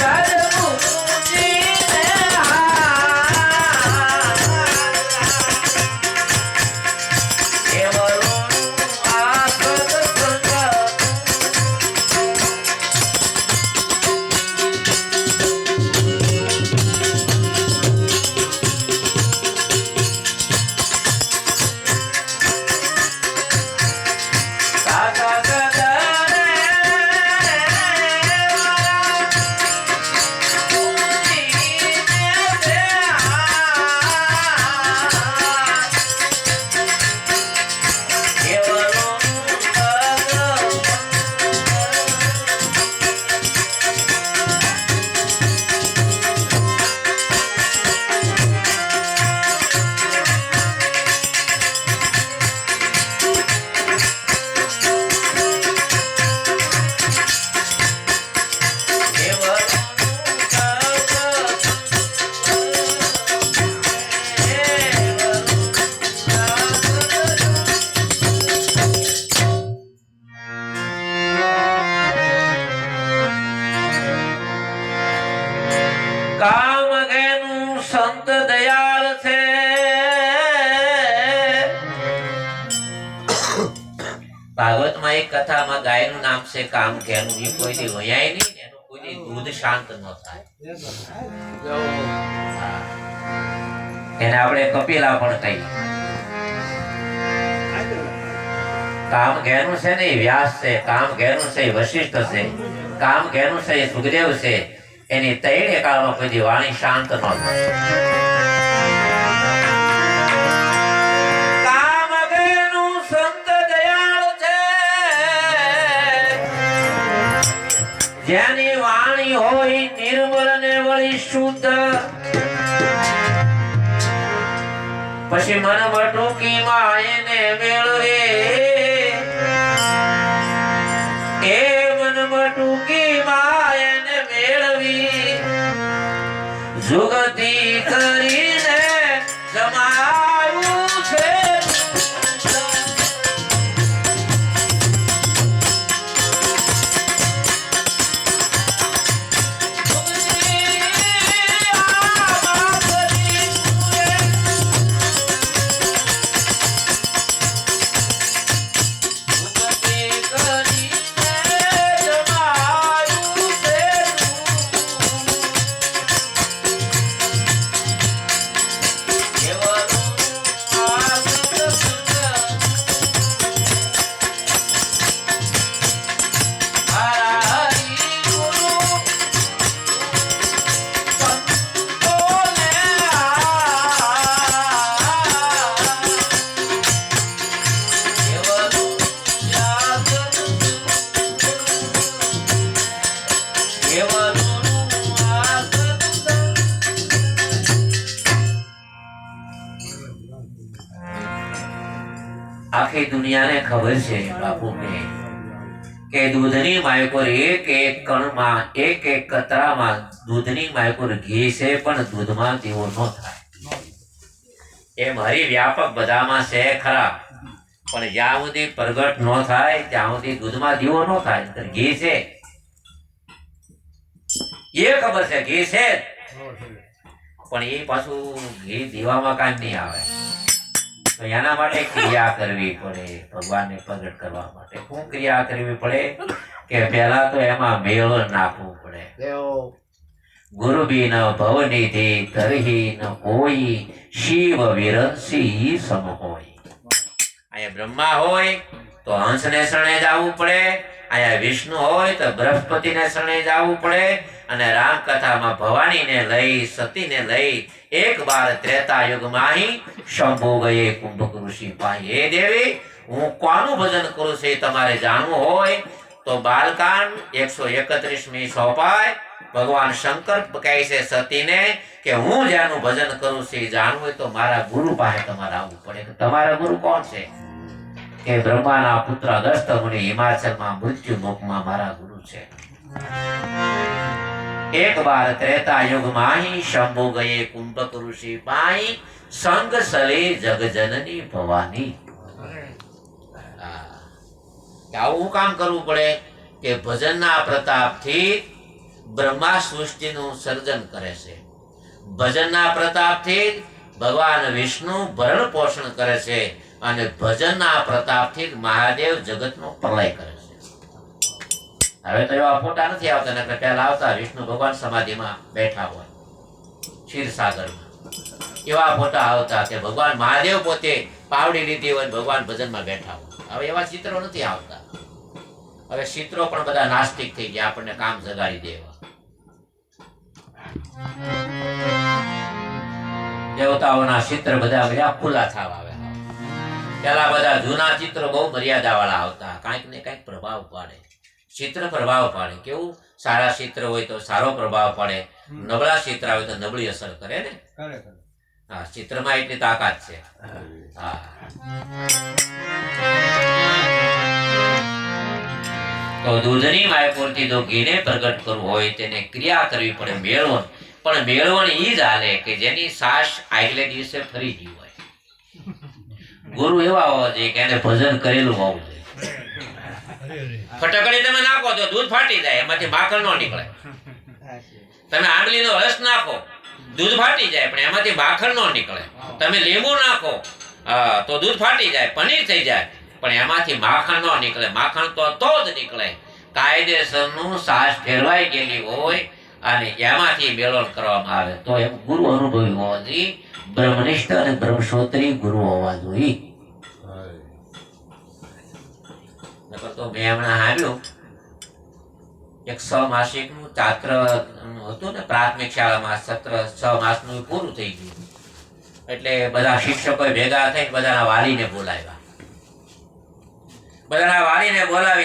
Cara! ભાગવતમાં એક કથામાં ગાયનું નામ છે કામ કેનું એ કોઈ વયાય નહીં ને, એનું કોઈ દૂધ શાંત ન થાય. એને આપણે કપિલા પણ કહીએ. કામ ઘેરું છે ને વ્યાસ છે, કામ ઘેરું છે વશિષ્ઠ છે, કામ ઘેરું છે સુખદેવ છે, એની તૈણે કાળમાં કોઈ વાણી શાંત ન થાય. જેની વાણી હોય નિર્મળ ને વળી શુદ્ધ. પછી મન બટુકી માં એને મેળવે. એ મન બટુકી માં એને મેળવી. જુગતી આખી દુનિયાને ખબર છે બાપુને કે દૂધની માયકોર એક એક કણમાં એક એક કતરામાં દૂધની માયકોર ઘી છે પણ દૂધમાં તેવો ન થાય. એમ હરી વ્યાપક બધામાં છે ખરા. પણ જ્યાં સુધી પ્રગટ ન થાય ત્યાં સુધી દૂધમાં દીવો ન થાય. ઘી છે. એ ખબર છે ઘી છે પણ એ પાછું ઘી દીવામાં કાંઈ નહીં આવે. તો એના માટે ક્રિયા કરવી પડે ભગવાનને પ્રગટ કરવા માટે. શું ક્રિયા કરવી પડે કે પહેલા તો એમાં મેળો નાખવું પડે. ગુરુ બિન ભવનિધિ તરહી ન કોઈ શિવ વિરંસી સમ હોય અહીંયા બ્રહ્મા હોય તો હંસને શરણે જવું પડે અહીંયા વિષ્ણુ હોય તો બૃહસ્પતિને શરણે જવું પડે અને રામકથામાં ભવાનીને લઈ, સતીને લઈ એક વાર ત્રેતા યુગમાં શંભુ ગયે કુંભક ઋષિ પાઈ હે દેવી, હું કોનું ભજન કરું છું તમારે જાણવું હોય તો બાલકાંડ એકસો એકત્રીસમી સોપાય ભગવાન શંકર કહે છે સતીને કે હું જેનું ભજન કરું છું એ જાણવું તો મારા ગુરુ પાસે તમારે આવવું પડે. તમારા ગુરુ કોણ છે? કે બ્રહ્માના પુત્ર અગસ્ત મુનિ હિમાચલમાં મૃત્યુ મુખમાં મારા ગુરુ છે. એક વાર ત્રેતા યુગમાં અહીં શંભુ ગયે કુંભક ઋષિ પાઈ સંગ સલે જગજનની ભવાની. આવું કામ કરવું પડે કે ભજનના પ્રતાપથી બ્રહ્મા સૃષ્ટિનું સર્જન કરે છે. ભજનના પ્રતાપથી ભગવાન વિષ્ણુ ભરણ પોષણ કરે છે. અને ભજનના પ્રતાપથી મહાદેવ જગતનો પ્રલય કરે છે. હવે તો એવા ફોટા નથી આવતા ને પહેલા આવતા વિષ્ણુ ભગવાન સમાધિમાં બેઠા હોય, ક્ષીરસાગરમાં. એવા ફોટા આવતા કે ભગવાન મહાદેવ પોતે પાવડી લીધી હોય ને ભગવાન ભજનમાં બેઠા હોય. હવે એવા ચિત્રો નથી આવતા. હવે ચિત્રો પણ બધા નાસ્તિક થઈ ગયા, આપણને કામ જગાડી દેવા. દેવતાઓના ચિત્ર બધા બધા ખુલ્લા થવા આવે. પેલા બધા જૂના ચિત્રો બહુ મર્યાદા વાળા આવતા. કાંઈક ને કાંઈક પ્રભાવ પાડે. ચિત્ર પ્રભાવ પાડે. કેવું? સારા ચિત્ર હોય તો સારો પ્રભાવ પડે. નબળા ચિત્ર હોય તો નબળી અસર કરે ને? હા ચિત્રમાં એટલી તાકાત છે. હા. તો દૂધની માયપુરથી જો ઘીને પ્રગટ કરવું હોય તેને ક્રિયા કરવી પડે મેળવણ. પણ મેળવણ ઈ જ હાલે કે જેની સાસ આગલે દિવસે ફરી ગયું હોય. ગુરુ એવા હોવા જોઈએ કે એને ભજન કરેલું હોવું જોઈએ. ફટકડી તમે નાખો તો દૂધ ફાટી જાય, એમાંથી માખણ ન નીકળે. તમે આંબલીનો રસ નાખો, દૂધ ફાટી જાય, પણ એમાંથી માખણ ન નીકળે. તમે લીંબુ નાખો તો દૂધ ફાટી જાય, પનીર થઈ જાય, પણ એમાંથી માખણ ન નીકળે. માખણ તો તો જ નીકળે. કાયદેસરનું સાસ ફેરવાઈ ગયેલી હોય અને એમાંથી મેળવણ કરવામાં આવે. તો એમ ગુરુ અનુભવી હોવા બ્રહ્મનિષ્ઠ અને બ્રહ્મશ્રોત્રી ગુરુ હોવા જોઈએ. તો મેં હમણાં હાલ્યું એક છ માસિકનું ચાત્ર હતું ને, પ્રાથમિક શાળામાં સત્ર છ માસનું પૂરું થઈ ગયું. એટલે બધા શિક્ષકો ભેગા થઈ બધાના વાલીને બોલાવ્યા. બધાના વાલીને બોલાવી